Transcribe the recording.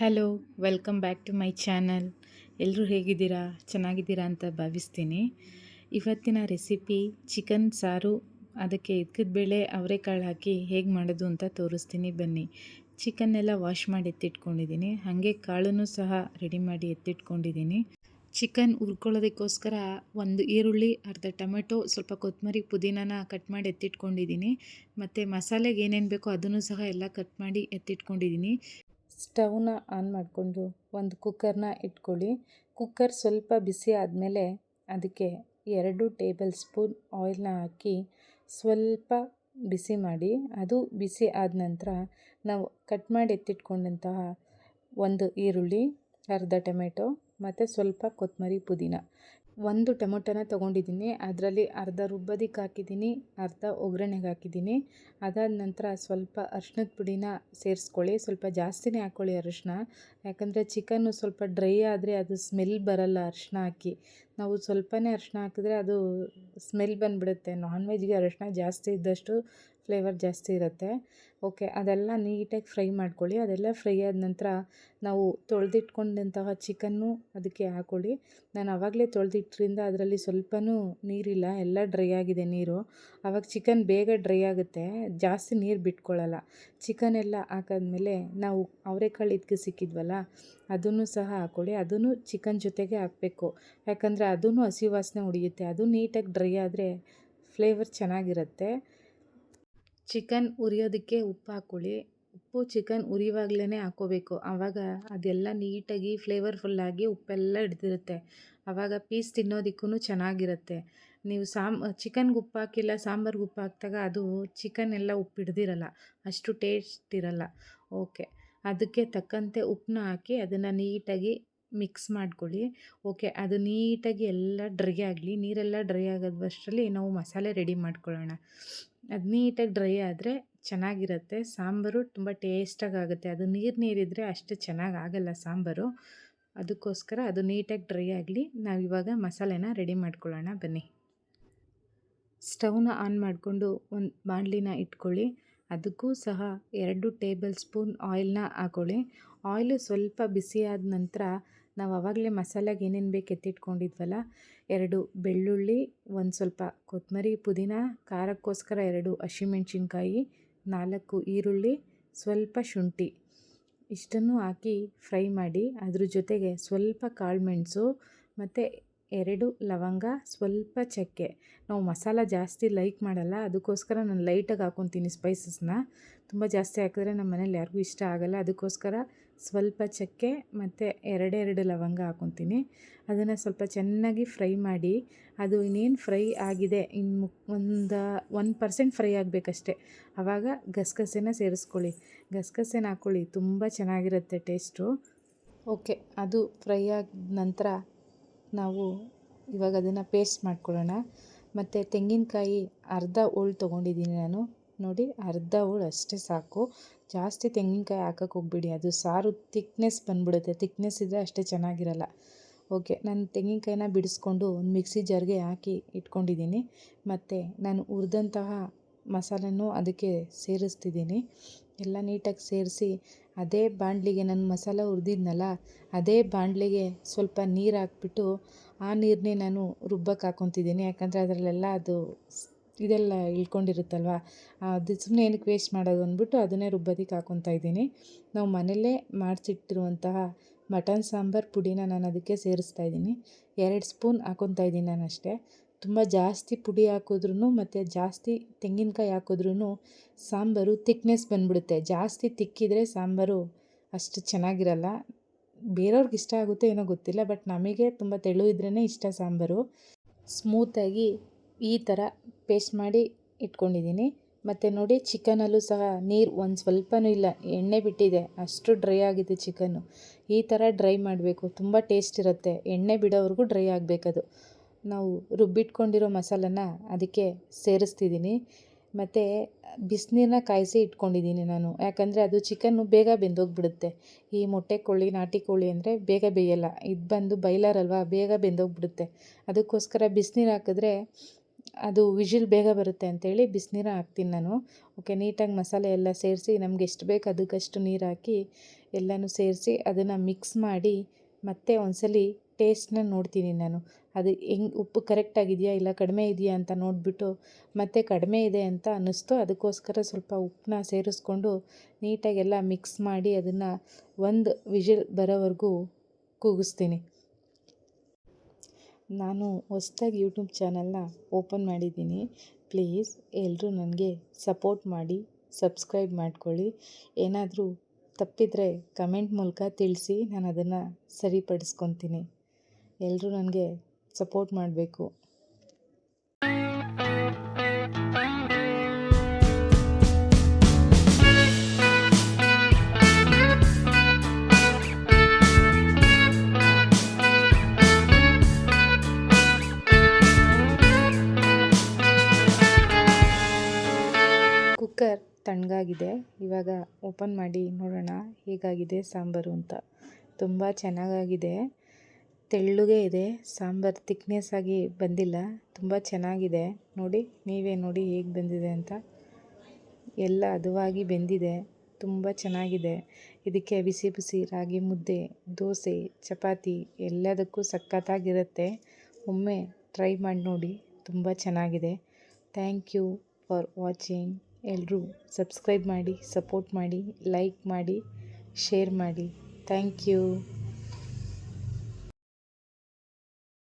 Hello welcome back to my channel ಎಲ್ಲರೂ ಹೇಗಿದ್ದೀರಾ? ಚೆನ್ನಾಗಿದ್ದೀರಾ ಅಂತ ಭಾವಿಸ್ತೀನಿ. ಇವತ್ತಿನ ರೆಸಿಪಿ ಚಿಕನ್ ಸಾರು. ಅದಕ್ಕೆ ಇದ್ಕದ ಬೇಳೆ ಅವರೆಕಾಳು ಹಾಕಿ ಹೇಗೆ ಮಾಡೋದು ಅಂತ ತೋರಿಸ್ತೀನಿ ಬನ್ನಿ. ಚಿಕನ್ ಎಲ್ಲ ವಾಶ್ ಮಾಡಿ ಎತ್ತಿಟ್ಕೊಂಡಿದ್ದೀನಿ. ಹಾಗೆ ಕಾಳನ್ನು ಸಹ ರೆಡಿ ಮಾಡಿ ಎತ್ತಿಟ್ಕೊಂಡಿದ್ದೀನಿ. ಚಿಕನ್ ಹುರ್ಕೊಳ್ಳೋದಕ್ಕೋಸ್ಕರ ಒಂದು ಈರುಳ್ಳಿ, ಅರ್ಧ ಟೊಮೆಟೊ, ಸ್ವಲ್ಪ ಕೊತ್ತಂಬರಿ ಪುದೀನಾನ ಕಟ್ ಮಾಡಿ ಎತ್ತಿಟ್ಕೊಂಡಿದ್ದೀನಿ. ಮತ್ತು ಮಸಾಲೆಗೆ ಏನೇನು ಬೇಕೋ ಅದನ್ನು ಸಹ ಎಲ್ಲ ಕಟ್ ಮಾಡಿ ಎತ್ತಿಟ್ಕೊಂಡಿದ್ದೀನಿ. ಸ್ಟವ್ನ ಆನ್ ಮಾಡಿಕೊಂಡು ಒಂದು ಕುಕ್ಕರ್ನ ಇಟ್ಕೊಳ್ಳಿ. ಕುಕ್ಕರ್ ಸ್ವಲ್ಪ ಬಿಸಿ ಆದಮೇಲೆ ಅದಕ್ಕೆ ಎರಡು ಟೇಬಲ್ ಸ್ಪೂನ್ ಆಯಿಲ್ನ ಹಾಕಿ ಸ್ವಲ್ಪ ಬಿಸಿ ಮಾಡಿ. ಅದು ಬಿಸಿ ಆದ ನಂತರ ನಾವು ಕಟ್ ಮಾಡಿ ಎತ್ತಿಟ್ಕೊಂಡಂತಹ ಒಂದು ಈರುಳ್ಳಿ, ಅರ್ಧ ಟೊಮೆಟೊ ಮತ್ತು ಸ್ವಲ್ಪ ಕೊತ್ತಂಬರಿ ಪುದೀನ. ಒಂದು ಟೊಮೊಟೊನ ತೊಗೊಂಡಿದ್ದೀನಿ. ಅದರಲ್ಲಿ ಅರ್ಧ ರುಬ್ಬದಿಕ್ಕೆ ಹಾಕಿದ್ದೀನಿ, ಅರ್ಧ ಒಗ್ಗರಣೆಗೆ ಹಾಕಿದ್ದೀನಿ. ಅದಾದ ನಂತರ ಸ್ವಲ್ಪ ಅರ್ಶಿನದ ಪುಡಿನ ಸೇರಿಸ್ಕೊಳ್ಳಿ. ಸ್ವಲ್ಪ ಜಾಸ್ತಿನೇ ಹಾಕ್ಕೊಳ್ಳಿ ಅರಿಶಿನ ಯಾಕಂದರೆ ಚಿಕನ್ನು ಸ್ವಲ್ಪ ಡ್ರೈ ಆದರೆ ಅದು ಸ್ಮೆಲ್ ಬರಲ್ಲ ಅರಿಶಿನ ಹಾಕಿ. ನಾವು ಸ್ವಲ್ಪನೇ ಅರಿಶಿನ ಹಾಕಿದ್ರೆ ಅದು ಸ್ಮೆಲ್ ಬಂದುಬಿಡುತ್ತೆ. ನಾನ್ ವೆಜ್ಗೆ ಅರಿಶಿನ ಜಾಸ್ತಿ ಇದ್ದಷ್ಟು ಫ್ಲೇವರ್ ಜಾಸ್ತಿ ಇರುತ್ತೆ. ಓಕೆ, ಅದೆಲ್ಲ ನೀಟಾಗಿ ಫ್ರೈ ಮಾಡ್ಕೊಳ್ಳಿ. ಅದೆಲ್ಲ ಫ್ರೈ ಆದ ನಂತರ ನಾವು ತೊಳೆದಿಟ್ಕೊಂಡಂತಹ ಚಿಕನ್ನು ಅದಕ್ಕೆ ಹಾಕ್ಕೊಳ್ಳಿ ನಾನು ಆವಾಗಲೇ ತೊಳೆದಿಟ್ರಿಂದ ಅದರಲ್ಲಿ ಸ್ವಲ್ಪನೂ ನೀರಿಲ್ಲ, ಎಲ್ಲ ಡ್ರೈ ಆಗಿದೆ ನೀರು. ಆವಾಗ ಚಿಕನ್ ಬೇಗ ಡ್ರೈ ಆಗುತ್ತೆ, ಜಾಸ್ತಿ ನೀರು ಬಿಟ್ಕೊಳ್ಳಲ್ಲ. ಚಿಕನ್ ಎಲ್ಲ ಹಾಕಾದ್ಮೇಲೆ ನಾವು ಅವರೆಕಾಳು ಇದಕ್ಕೆ ಸಿಕ್ಕಿದ್ವಲ್ಲ, ಅದನ್ನು ಸಹ ಹಾಕ್ಕೊಳ್ಳಿ ಅದನ್ನು ಚಿಕನ್ ಜೊತೆಗೆ ಹಾಕಬೇಕು. ಯಾಕಂದರೆ ಅದೂ ಹಸಿ ವಾಸನೆ ಹೊಡಿಯುತ್ತೆ ಅದು ನೀಟಾಗಿ ಡ್ರೈ ಆದರೆ ಫ್ಲೇವರ್ ಚೆನ್ನಾಗಿರುತ್ತೆ. ಚಿಕನ್ ಉರಿಯೋದಕ್ಕೆ ಉಪ್ಪು ಹಾಕ್ಕೊಳ್ಳಿ ಉಪ್ಪು ಚಿಕನ್ ಉರಿವಾಗಲೇ ಹಾಕ್ಕೋಬೇಕು. ಆವಾಗ ಅದೆಲ್ಲ ನೀಟಾಗಿ ಫ್ಲೇವರ್ಫುಲ್ಲಾಗಿ ಉಪ್ಪೆಲ್ಲ ಹಿಡ್ದಿರುತ್ತೆ. ಆವಾಗ ಪೀಸ್ ತಿನ್ನೋದಕ್ಕೂ ಚೆನ್ನಾಗಿರುತ್ತೆ. ನೀವು ಸಾಮ್, ಚಿಕನ್ಗೆ ಉಪ್ಪು ಹಾಕಿಲ್ಲ, ಸಾಂಬಾರ್ಗೆ ಉಪ್ಪು ಹಾಕಿದಾಗ ಅದು ಚಿಕನ್ ಎಲ್ಲ ಉಪ್ಪು ಹಿಡ್ದಿರಲ್ಲ ಅಷ್ಟು ಟೇಸ್ಟ್ ಇರಲ್ಲ. ಓಕೆ ಅದಕ್ಕೆ ತಕ್ಕಂತೆ ಉಪ್ಪನ್ನ ಹಾಕಿ ಅದನ್ನು ನೀಟಾಗಿ ಮಿಕ್ಸ್ ಮಾಡ್ಕೊಳ್ಳಿ. ಓಕೆ ಅದು ನೀಟಾಗಿ ಎಲ್ಲ ಡ್ರೈ ಆಗಲಿ, ನೀರೆಲ್ಲ ಡ್ರೈ ಆಗೋದಷ್ಟರಲ್ಲಿ ನಾವು ಮಸಾಲೆ ರೆಡಿ ಮಾಡ್ಕೊಳ್ಳೋಣ. ಅದು ನೀಟಾಗಿ ಡ್ರೈ ಆದರೆ ಚೆನ್ನಾಗಿರುತ್ತೆ. ಸಾಂಬಾರು ತುಂಬ ಟೇಸ್ಟಾಗಿ ಆಗುತ್ತೆ ಅದು ನೀರು ನೀರಿದ್ರೆ ಅಷ್ಟು ಚೆನ್ನಾಗಿ ಆಗಲ್ಲ ಸಾಂಬಾರು. ಅದಕ್ಕೋಸ್ಕರ ಅದು ನೀಟಾಗಿ ಡ್ರೈ ಆಗಲಿ. ನಾವು ಇವಾಗ ಮಸಾಲೆನ ರೆಡಿ ಮಾಡ್ಕೊಳ್ಳೋಣ. ಬನ್ನಿ. ಸ್ಟವ್ನ ಆನ್ ಮಾಡಿಕೊಂಡು ಒಂದು ಬಾಂಡ್ಲಿನ ಇಟ್ಕೊಳ್ಳಿ. ಅದಕ್ಕೂ ಸಹ ಎರಡು ಟೇಬಲ್ ಸ್ಪೂನ್ ಆಯಿಲ್ನ ಹಾಕೊಳ್ಳಿ. ಆಯಿಲು ಸ್ವಲ್ಪ ಬಿಸಿಯಾದ ನಂತರ ನಾವು ಆವಾಗಲೇ ಮಸಾಲೆಗೆ ಏನೇನು ಬೇಕು ಎತ್ತಿಟ್ಕೊಂಡಿದ್ವಲ್ಲ, ಎರಡು ಬೆಳ್ಳುಳ್ಳಿ, ಒಂದು ಸ್ವಲ್ಪ ಕೊತ್ತಂಬರಿ ಪುದೀನ, ಖಾರಕ್ಕೋಸ್ಕರ ಎರಡು ಹಸಿಮೆಣ್ಸಿನ್ಕಾಯಿ, ನಾಲ್ಕು ಈರುಳ್ಳಿ, ಸ್ವಲ್ಪ ಶುಂಠಿ. ಇಷ್ಟನ್ನು ಹಾಕಿ ಫ್ರೈ ಮಾಡಿ ಅದ್ರ ಜೊತೆಗೆ ಸ್ವಲ್ಪ ಕಾಳುಮೆಣಸು ಮತ್ತು ಎರಡು ಲವಂಗ, ಸ್ವಲ್ಪ ಚಕ್ಕೆ. ನಾವು ಮಸಾಲ ಜಾಸ್ತಿ ಲೈಕ್ ಮಾಡಲ್ಲ ಅದಕ್ಕೋಸ್ಕರ ನಾನು ಲೈಟಾಗಿ ಹಾಕ್ಕೊತೀನಿ ಸ್ಪೈಸಸ್ನ. ತುಂಬ ಜಾಸ್ತಿ ಹಾಕಿದ್ರೆ ನಮ್ಮ ಮನೇಲಿ ಯಾರಿಗೂ ಇಷ್ಟ ಆಗಲ್ಲ ಅದಕ್ಕೋಸ್ಕರ ಸ್ವಲ್ಪ ಚಕ್ಕೆ ಮತ್ತು ಎರಡೆರಡು ಲವಂಗ ಹಾಕೊತೀನಿ. ಅದನ್ನು ಸ್ವಲ್ಪ ಚೆನ್ನಾಗಿ ಫ್ರೈ ಮಾಡಿ, ಅದು ಇನ್ನೇನು ಫ್ರೈ ಆಗಿದೆ ಇನ್ನು ಒಂದು ಒನ್ ಪರ್ಸೆಂಟ್ ಫ್ರೈ ಆಗಬೇಕಷ್ಟೆ. ಆವಾಗ ಗಸಗಸೆನ ಸೇರಿಸ್ಕೊಳ್ಳಿ. ಗಸಗಸೆನ ಹಾಕ್ಕೊಳ್ಳಿ ತುಂಬ ಚೆನ್ನಾಗಿರುತ್ತೆ ಟೇಸ್ಟು. ಓಕೆ, ಅದು ಫ್ರೈ ಆದ ನಂತರ ನಾವು ಇವಾಗ ಅದನ್ನು ಪೇಸ್ಟ್ ಮಾಡ್ಕೊಳ್ಳೋಣ. ಮತ್ತು ತೆಂಗಿನಕಾಯಿ ಅರ್ಧ ಹೋಳು ತೊಗೊಂಡಿದ್ದೀನಿ ನಾನು. ನೋಡಿ, ಅರ್ಧ ಹೋಳು ಅಷ್ಟೇ ಸಾಕು. ಜಾಸ್ತಿ ತೆಂಗಿನಕಾಯಿ ಹಾಕಕ್ಕೆ ಹೋಗ್ಬೇಡಿ. ಅದು ಸಾರು ತಿಕ್ನೆಸ್ ಬಂದ್ಬಿಡುತ್ತೆ. ತಿಕ್ನೆಸ್ ಇದ್ದರೆ ಅಷ್ಟೇ ಚೆನ್ನಾಗಿರಲ್ಲ. ಓಕೆ ನಾನು ತೆಂಗಿನಕಾಯಿನ ಬಿಡಿಸ್ಕೊಂಡು ಒಂದು ಮಿಕ್ಸಿ ಜಾರ್ಗೆ ಹಾಕಿ ಇಟ್ಕೊಂಡಿದ್ದೀನಿ ಮತ್ತು ನಾನು ಹುರಿದಂತಹ ಮಸಾಲೆನೂ ಅದಕ್ಕೆ ಸೇರಿಸ್ತಿದ್ದೀನಿ ಎಲ್ಲ ನೀಟಾಗಿ ಸೇರಿಸಿ ಅದೇ ಬಾಣಲಿಗೆ ನಾನು ಮಸಾಲ ಹುರಿದಿದ್ನಲ್ಲ ಅದೇ ಬಾಣಲಿಗೆ ಸ್ವಲ್ಪ ನೀರು ಹಾಕ್ಬಿಟ್ಟು ಆ ನೀರನ್ನೇ ನಾನು ರುಬ್ಬಕ್ಕೆ ಹಾಕೊತಿದ್ದೀನಿ ಯಾಕಂದರೆ ಅದರಲ್ಲೆಲ್ಲ ಅದು ಇದೆಲ್ಲ ಇಳ್ಕೊಂಡಿರುತ್ತಲ್ವ? ಅದು ಸುಮ್ಮನೆ ಏನಕ್ಕೆ ವೇಸ್ಟ್ ಮಾಡೋದು ಅಂದ್ಬಿಟ್ಟು ಅದನ್ನೇ ರುಬ್ಬೋದಕ್ಕೆ ಹಾಕ್ಕೊತಾ ಇದ್ದೀನಿ. ನಾವು ಮನೆಯಲ್ಲೇ ಮಾಡಿಸಿಟ್ಟಿರುವಂತಹ ಮಟನ್ ಸಾಂಬಾರು ಪುಡಿನ ನಾನು ಅದಕ್ಕೆ ಸೇರಿಸ್ತಾ ಇದ್ದೀನಿ. ಎರಡು ಸ್ಪೂನ್ ಹಾಕ್ಕೊತಾ ಇದ್ದೀನಿ ನಾನು ಅಷ್ಟೇ. ತುಂಬ ಜಾಸ್ತಿ ಪುಡಿ ಹಾಕಿದ್ರೂ ಮತ್ತು ಜಾಸ್ತಿ ತೆಂಗಿನಕಾಯಿ ಹಾಕಿದ್ರೂ ಸಾಂಬಾರು ತಿಕ್ನೆಸ್ ಬಂದ್ಬಿಡುತ್ತೆ. ಜಾಸ್ತಿ ತಿಕ್ಕಿದರೆ ಸಾಂಬಾರು ಅಷ್ಟು ಚೆನ್ನಾಗಿರಲ್ಲ. ಬೇರೆಯವ್ರಿಗೆ ಇಷ್ಟ ಆಗುತ್ತೆ ಏನೋ ಗೊತ್ತಿಲ್ಲ, ಬಟ್ ನಮಗೆ ತುಂಬ ತೆಳು ಇದ್ರೇ ಇಷ್ಟ ಸಾಂಬಾರು. ಸ್ಮೂತಾಗಿ ಈ ಥರ ಪೇಸ್ಟ್ ಮಾಡಿ ಇಟ್ಕೊಂಡಿದ್ದೀನಿ. ಮತ್ತು ನೋಡಿ ಚಿಕನಲ್ಲೂ ಸಹ ನೀರು ಒಂದು ಸ್ವಲ್ಪನೂ ಇಲ್ಲ, ಎಣ್ಣೆ ಬಿಟ್ಟಿದೆ, ಅಷ್ಟು ಡ್ರೈ ಆಗಿದೆ ಚಿಕನ್ನು ಈ ಥರ ಡ್ರೈ ಮಾಡಬೇಕು, ತುಂಬ ಟೇಸ್ಟ್ ಇರುತ್ತೆ. ಎಣ್ಣೆ ಬಿಡೋವರೆಗೂ ಡ್ರೈ ಆಗಬೇಕದು. ನಾವು ರುಬ್ಬಿಟ್ಕೊಂಡಿರೋ ಮಸಾಲನ ಅದಕ್ಕೆ ಸೇರಿಸ್ತಿದ್ದೀನಿ. ಮತ್ತು ಬಿಸಿನೀರನ್ನ ಕಾಯಿಸಿ ಇಟ್ಕೊಂಡಿದ್ದೀನಿ ನಾನು. ಯಾಕಂದರೆ ಅದು ಚಿಕನ್ನು ಬೇಗ ಬೆಂದೋಗಿಬಿಡುತ್ತೆ. ಈ ಮೊಟ್ಟೆ ಕೋಳಿ, ನಾಟಿ ಕೋಳಿ ಅಂದರೆ ಬೇಗ ಬೇಯಲ್ಲ. ಇದು ಬಂದು ಬೈಲರ್ ಬೇಗ ಬೆಂದೋಗಿಬಿಡುತ್ತೆ. ಅದಕ್ಕೋಸ್ಕರ ಬಿಸಿನೀರು ಹಾಕಿದ್ರೆ ಅದು ವಿಜಿಲ್ ಬೇಗ ಬರುತ್ತೆ ಅಂತೇಳಿ ಬಿಸಿನೀರು ಹಾಕ್ತೀನಿ ನಾನು. ಓಕೆ, ನೀಟಾಗಿ ಮಸಾಲೆ ಎಲ್ಲ ಸೇರಿಸಿ ನಮ್ಗೆ ಎಷ್ಟು ಬೇಕು ಅದಕ್ಕಷ್ಟು ನೀರು ಹಾಕಿ ಎಲ್ಲನೂ ಸೇರಿಸಿ ಅದನ್ನು ಮಿಕ್ಸ್ ಮಾಡಿ ಮತ್ತೆ ಒಂದ್ಸಲಿ ಟೇಸ್ಟ್ನ ನೋಡ್ತೀನಿ ನಾನು. ಅದು ಹೆಂಗೆ, ಉಪ್ಪು ಕರೆಕ್ಟಾಗಿದೆಯಾ ಇಲ್ಲ ಕಡಿಮೆ ಇದೆಯಾ ಅಂತ ನೋಡಿಬಿಟ್ಟು ಮತ್ತೆ ಕಡಿಮೆ ಇದೆ ಅಂತ ಅನ್ನಿಸ್ತು. ಅದಕ್ಕೋಸ್ಕರ ಸ್ವಲ್ಪ ಉಪ್ಪನ್ನ ಸೇರಿಸ್ಕೊಂಡು ನೀಟಾಗೆಲ್ಲ ಮಿಕ್ಸ್ ಮಾಡಿ ಅದನ್ನು ಒಂದು ವಿಜಿಲ್ ಬರೋವರೆಗೂ ಕೂಗಿಸ್ತೀನಿ. ನಾನು ಹೊಸ್ದಾಗಿ ಯೂಟ್ಯೂಬ್ ಚಾನಲ್ನ ಓಪನ್ ಮಾಡಿದ್ದೀನಿ. ಪ್ಲೀಸ್ ಎಲ್ಲರೂ ನನಗೆ ಸಪೋರ್ಟ್ ಮಾಡಿ, ಸಬ್ಸ್ಕ್ರೈಬ್ ಮಾಡ್ಕೊಳ್ಳಿ. ಏನಾದರೂ ತಪ್ಪಿದರೆ ಕಮೆಂಟ್ ಮೂಲಕ ತಿಳಿಸಿ ನಾನು ಅದನ್ನು ಸರಿಪಡಿಸ್ಕೊತೀನಿ. ಎಲ್ಲರೂ ನನಗೆ ಸಪೋರ್ಟ್ ಮಾಡಬೇಕು. ತಣ್ಣಗಾಗಿದೆ ಇವಾಗ ಓಪನ್ ಮಾಡಿ ನೋಡೋಣ. ಹೇಗಾಗಿದೆ ಸಾಂಬಾರು ಅಂತ. ತುಂಬ ಚೆನ್ನಾಗಾಗಿದೆ. ತೆಳ್ಳಗೆ ಇದೆ. ಸಾಂಬಾರು ತಿಕ್ನೆಸ್ ಆಗಿ ಬಂದಿಲ್ಲ. ತುಂಬ ಚೆನ್ನಾಗಿದೆ. ನೋಡಿ, ನೀವೇ ನೋಡಿ ಹೇಗೆ ಬಂದಿದೆ ಅಂತ. ಎಲ್ಲ ಅದುವಾಗಿ ಬೆಂದಿದೆ. ತುಂಬ ಚೆನ್ನಾಗಿದೆ. ಇದಕ್ಕೆ ಬಿಸಿ ಬಿಸಿ ರಾಗಿ ಮುದ್ದೆ, ದೋಸೆ, ಚಪಾತಿ ಎಲ್ಲದಕ್ಕೂ ಸಖತ್ತಾಗಿರುತ್ತೆ. ಒಮ್ಮೆ ಟ್ರೈ ಮಾಡಿ ನೋಡಿ. ತುಂಬ ಚೆನ್ನಾಗಿದೆ. ಥ್ಯಾಂಕ್ ಯು ಫಾರ್ ವಾಚಿಂಗ್ ಎಲ್ಲರೂ ಸಬ್ಸ್ಕ್ರೈಬ್ ಮಾಡಿ ಸಪೋರ್ಟ್ ಮಾಡಿ ಲೈಕ್ ಮಾಡಿ ಶೇರ್ ಮಾಡಿ. Thank you.